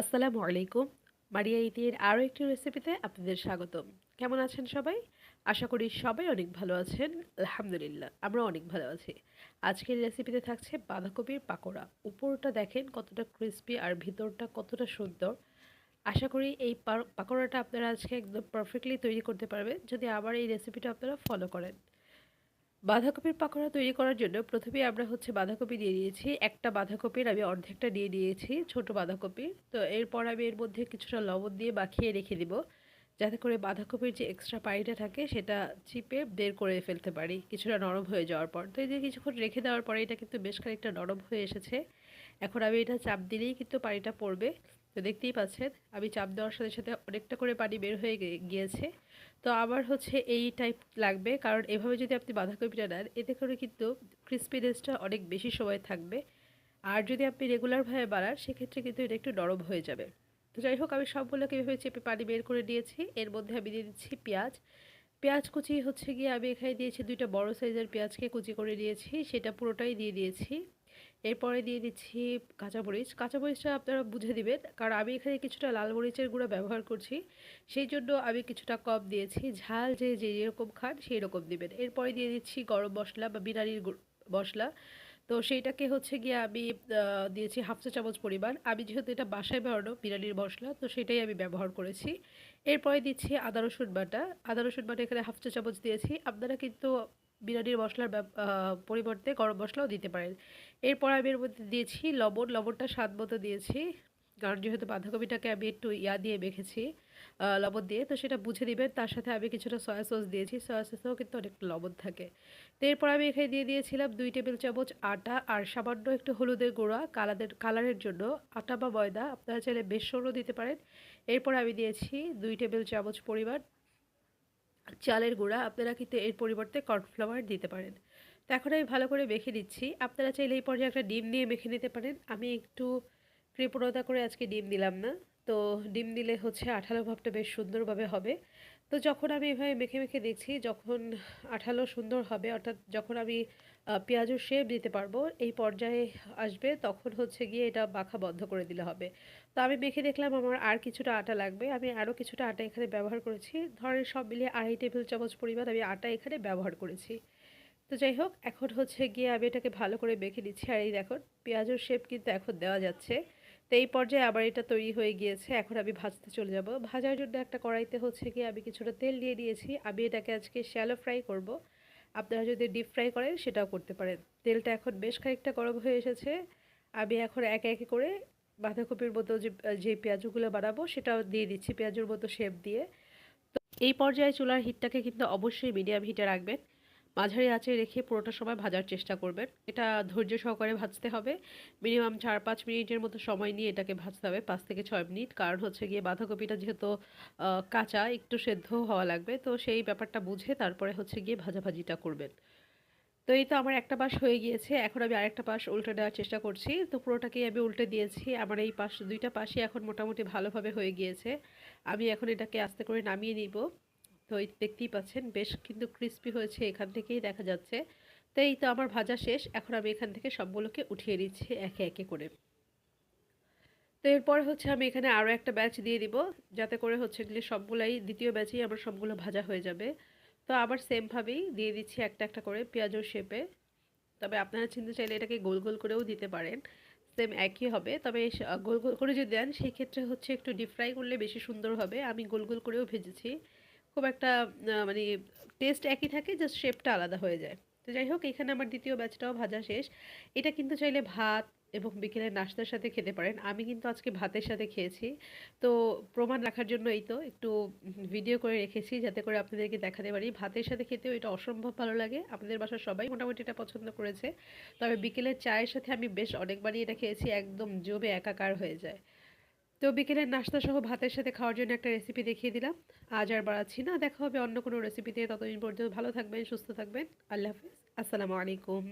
আসসালামু আলাইকুম। মারিয়া ইতির আরও একটি রেসিপিতে আপনাদের স্বাগতম। কেমন আছেন সবাই? আশা করি সবাই অনেক ভালো আছেন। আলহামদুলিল্লাহ, আমরা অনেক ভালো আছি। আজকের রেসিপিতে থাকছে বাঁধাকপির পাকোড়া। উপরটা দেখেন কতটা ক্রিস্পি আর ভিতরটা কতটা সুন্দর। আশা করি এই পাকোড়াটা আপনারা আজকে একদম পারফেক্টলি তৈরি করতে পারবেন। যদি আবার এই রেসিপিটা আপনারা ফলো করেন। বাঁধাকপির পাকোড়া তৈরি করার জন্য প্রথমে আমরা হচ্ছে বাঁধাকপি দিয়ে দিয়েছি। একটা বাঁধাকপির আমি অর্ধেকটা দিয়ে দিয়েছি, ছোট বাঁধাকপি। তো এরপর আমি এর মধ্যে কিছুটা লবণ দিয়ে মাখিয়ে রেখে দিব, যাতে করে বাঁধাকপির যে এক্সট্রা পানিটা থাকে সেটা চিপে বের করে ফেলতে পারি, কিছুটা নরম হয়ে যাওয়ার পর। তো এই যে কিছুক্ষণ রেখে দেওয়ার পরে এটা কিন্তু বেশ খানিকটা নরম হয়ে এসেছে। এখন আমি এটা চাপ দিলেই কিন্তু পানিটা পড়বে। তো দেখতেই পাচ্ছেন, আমি চাপ দেওয়ার সাথে সাথে অনেকটা করে পানি বের হয়ে গিয়েছে। তো আবার হচ্ছে এই টাইপ লাগবে, কারণ এভাবে যদি আপনি বাঁধাকপিটা নেন, এতে করে কিন্তু ক্রিসপিনেসটা অনেক বেশি সময় থাকবে। আর যদি আপনি রেগুলারভাবে বাড়ান সেক্ষেত্রে কিন্তু এটা একটু নরম হয়ে যাবে। তো যাই হোক, আমি সবগুলোকে এভাবে চেপে পানি বের করে দিয়েছি এর মধ্যে আমি দিয়ে দিচ্ছি পেঁয়াজ। পেঁয়াজ কুচি হচ্ছে গিয়ে আমি এখানে দিয়েছি দুইটা বড় সাইজের পেঁয়াজকে কুচি করে দিয়েছি সেটা পুরোটাই দিয়ে দিয়েছি। এরপরে দিয়ে দিচ্ছি কাঁচামরিচ কাঁচামরিচটা আপনারা বুঝে দিবেন, কারণ আমি এখানে কিছুটা লাল মরিচের গুঁড়া ব্যবহার করছি। সেই জন্য আমি কিছুটা কম দিয়েছি। ঝাল যে যে যেরকম খান সেই রকম দিবেন। এরপরে দিয়ে দিচ্ছি গরম মশলা বা বিরিয়ানির মশলা। তো সেইটাকে হচ্ছে গিয়ে আমি দিয়েছি হাফ চা চামচ পরিমাণ। আমি যেহেতু এটা বাসায় বানানো বিরিয়ানির মশলা, তো সেটাই আমি ব্যবহার করেছি। এরপরে দিচ্ছি আদা রসুন বাটা। আদা রসুন বাটা এখানে হাফ চা চামচ দিয়েছি। আপনারা কিন্তু বিরিয়ানির মশলার পরিবর্তে গরম মশলাও দিতে পারেন। এরপর আমি এর মধ্যে দিয়েছি লবণ। লবণটা স্বাদ মতো দিয়েছি, কারণ যেহেতু বাঁধাকপিটাকে আমি একটু ইয়া দিয়ে মেখেছি লবণ দিয়ে, তো সেটা বুঝে দিবেন তার সাথে আমি কিছুটা সয়া সস দিয়েছি। সয়া সসেও কিন্তু অনেকটা লবণ থাকে। তো এরপর আমি এখানে দিয়ে দিয়েছিলাম দুই টেবিল চামচ আটা আর সামান্য একটু হলুদের গুঁড়া কালারের কালারের জন্য। আটা বা ময়দা আপনারা চাইলে বেসনও দিতে পারেন। এরপর আমি দিয়েছি দুই টেবিল চামচ পরিমাণ চালের গুঁড়া আপনারা কিন্তু এর পরিবর্তে কর্নফ্লাওয়ার দিতে পারেন। তো এখন আমি ভালো করে মেখে নিচ্ছি। আপনারা চাইলে এই পর্যায়ে একটা ডিম দিয়ে মেখে নিতে পারেন। আমি একটু কৃপণতা করে আজকে ডিম দিলাম না। তো ডিম দিলে হচ্ছে আঠালো ভাবটা বেশ সুন্দরভাবে হবে। তো যখন আমি এভাবে মেখে মেখে দেখছি, যখন আঠালো সুন্দর হবে, অর্থাৎ যখন আমি পেঁয়াজের শেপ দিতে পারব, এই পর্যায়ে আসবে, তখন হচ্ছে গিয়ে এটা মাখা বন্ধ করে দিলে হবে। তো আমি মেখে দেখলাম আমার আর কিছুটা আটা লাগবে। আমি আরও কিছুটা আটা এখানে ব্যবহার করেছি। ধরেন সব মিলিয়ে আড়াই টেবিল চামচ পরিমাণ আমি আটা এখানে ব্যবহার করেছি। তো যাই হোক, এখন হচ্ছে গিয়ে আমি এটাকে ভালো করে মেখে নিচ্ছি। আর এই দেখুন, পেঁয়াজের শেপ কিন্তু এখন দেওয়া যাচ্ছে। তো এই পর্যায়ে আবার এটা তৈরি হয়ে গিয়েছে। এখন আমি ভাজতে চলে যাব। ভাজার জন্য একটা কড়াইতে হচ্ছে কি আমি কিছুটা তেল দিয়ে দিয়েছি। আমি এটাকে আজকে শ্যালো ফ্রাই করব। আপনারা যদি ডিপ ফ্রাই করেন সেটাও করতে পারেন। তেলটা এখন বেশ খানিকটা গরম হয়ে এসেছে। আমি এখন একে একে করে বাঁধাকপির মতো যে যে পেঁয়াজগুলো বানাবো সেটাও দিয়ে দিচ্ছি পেঁয়াজের মতো শেপ দিয়ে। তো এই পর্যায়ে চুলার হিটটাকে কিন্তু অবশ্যই মিডিয়াম হিটে রাখবেন। মাঝারি আঁচে রেখে পুরোটা সময় ভাজার চেষ্টা করবেন। এটা ধৈর্য সহকারে ভাজতে হবে। মিনিমাম চার পাঁচ মিনিটের মতো সময় নিয়ে এটাকে ভাজতে হবে, পাঁচ থেকে ছয় মিনিট। কারণ হচ্ছে গিয়ে বাঁধাকপিটা যেহেতু কাঁচা, একটু সেদ্ধ হওয়া লাগবে। তো সেই ব্যাপারটা বুঝে তারপরে হচ্ছে গিয়ে ভাজাভাজিটা করবেন। তো এই তো আমার একটা পাশ হয়ে গিয়েছে। এখন আমি আরেকটা পাশ উল্টে দেওয়ার চেষ্টা করছি। তো পুরোটাকেই আমি উল্টে দিয়েছি। আমার এই পাশ, দুইটা পাশই এখন মোটামুটি ভালোভাবে হয়ে গিয়েছে। আমি এখন এটাকে আস্তে করে নামিয়ে নিব। তো এই দেখতেই পাচ্ছেন, বেশ কিন্তু ক্রিস্পি হয়েছে এখান থেকেই দেখা যাচ্ছে। তো এই তো আমার ভাজা শেষ, এখন আমি এখান থেকে সবগুলোকে উঠিয়ে দিচ্ছি একে একে করে। তো এরপর হচ্ছে আমি এখানে আরও একটা ব্যাচ দিয়ে দিব, যাতে করে হচ্ছে এগুলি সবগুলাই, দ্বিতীয় ব্যাচেই আমার সবগুলো ভাজা হয়ে যাবে। তো আবার সেমভাবেই দিয়ে দিচ্ছি একটা একটা করে পেঁয়াজের শেপে তবে আপনারা চিনতে চাইলে এটাকে গোল গোল করেও দিতে পারেন সেম একই হবে। তবে গোল গোল করে যদি দেন সেই ক্ষেত্রে হচ্ছে একটু ডিপ ফ্রাই করলে বেশি সুন্দর হবে। আমি গোল গোল করেও ভেজেছি। খুব একটা মানে টেস্ট একই থাকে জাস্ট শেপটা আলাদা হয়ে যায়। তো যাই হোক, এখানে আমার দ্বিতীয় ব্যাচটাও ভাজা শেষ। এটা কিন্তু চাইলে ভাত এবং বিকেলের নাস্তার সাথে খেতে পারেন। আমি কিন্তু আজকে ভাতের সাথে খেয়েছি। তো প্রমাণ রাখার জন্য এই তো, একটু ভিডিও করে রেখেছি, যাতে করে আপনাদেরকে দেখাতে পারি। ভাতের সাথে খেতেও এটা অসম্ভব ভালো লাগে। আপনাদের বাসার সবাই মোটামুটি এটা পছন্দ করেছে। তবে বিকেলের চায়ের সাথে আমি বেশ অনেকবারই এটা খেয়েছি, একদম জমে একাকার হয়ে যায়। তো বিকেলের নাস্তা সহ ভাতের সাথে খাওয়ার জন্য একটা রেসিপি দেখিয়ে দিলাম। আজ আর বাড়াচ্ছি না, দেখা হবে অন্য কোনো রেসিপিতে ততদিন পর্যন্ত ভালো থাকবেন, সুস্থ থাকবেন। আল্লাহ হাফিজ। আসসালামু আলাইকুম।